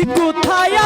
I go to the.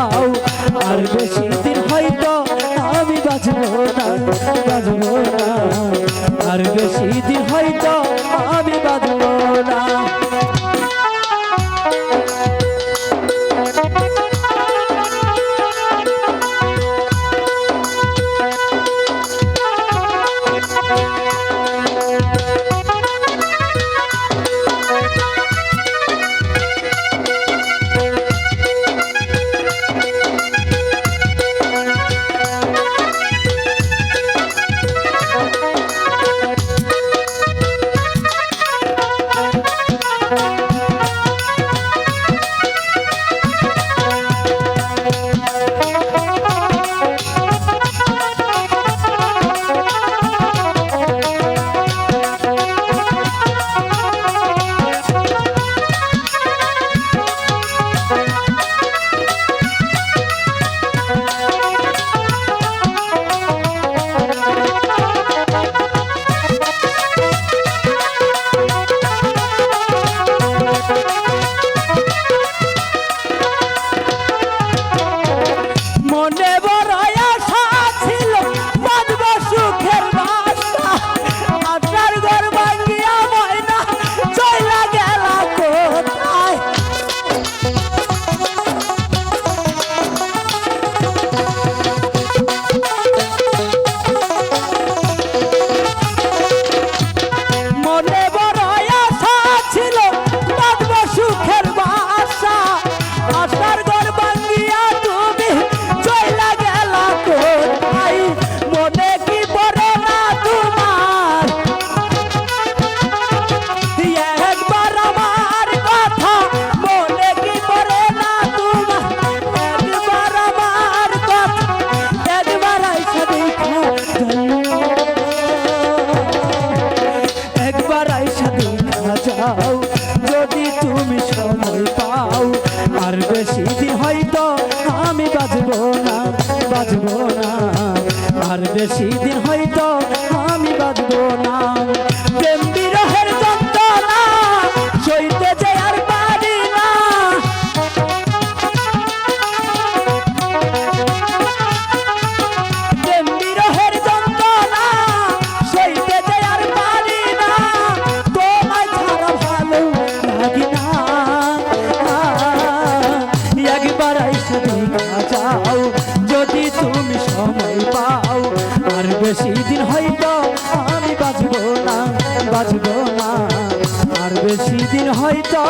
দাও। আর বেশি দিন হয়তো আমি বাঁচব না বাঁচব না। আর বেশি দিন হয়তো আমি বাঁচব না। বেশি দিন হয়তো আমি বাঁধবো না। প্রেম বিরহের বাঁচব না আর বেশি দিন হয়তো